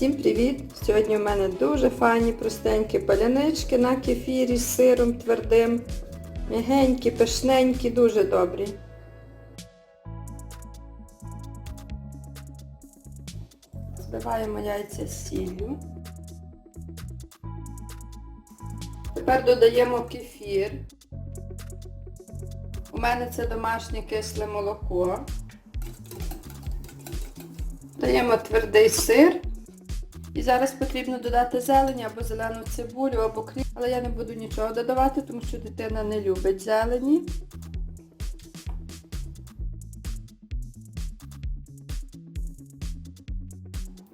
Всім привіт! Сьогодні у мене дуже файні простенькі палянички на кефірі з сиром твердим. М'ягенькі, пишненькі, дуже добрі. Збиваємо яйця з сіллю. Тепер додаємо кефір. У мене це домашнє кисле молоко. Даємо твердий сир. І зараз потрібно додати зелень або зелену цибулю, або кріп. Але я не буду нічого додавати, тому що дитина не любить зелені.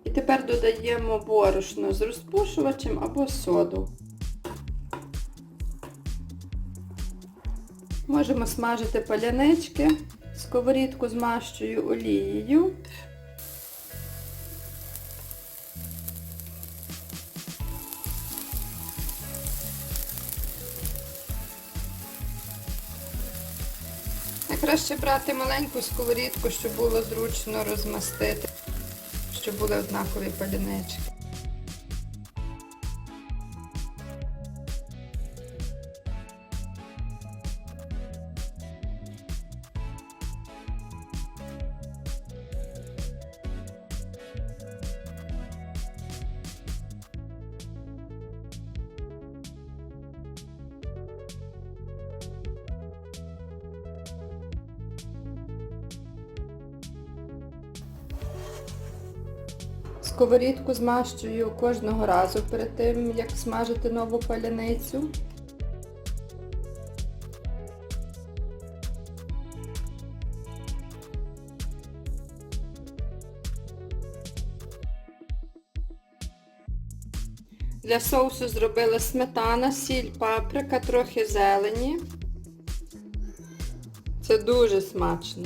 І тепер додаємо борошно з розпушувачем або соду. Можемо смажити палянички, сковорідку змащую олією. Найкраще брати маленьку сковорідку, щоб було зручно розмастити, щоб були однакові палянички. Сковорідку змащую кожного разу перед тим, як смажити нову паляницю. Для соусу зробила сметана, сіль, паприка, трохи зелені. Це дуже смачно.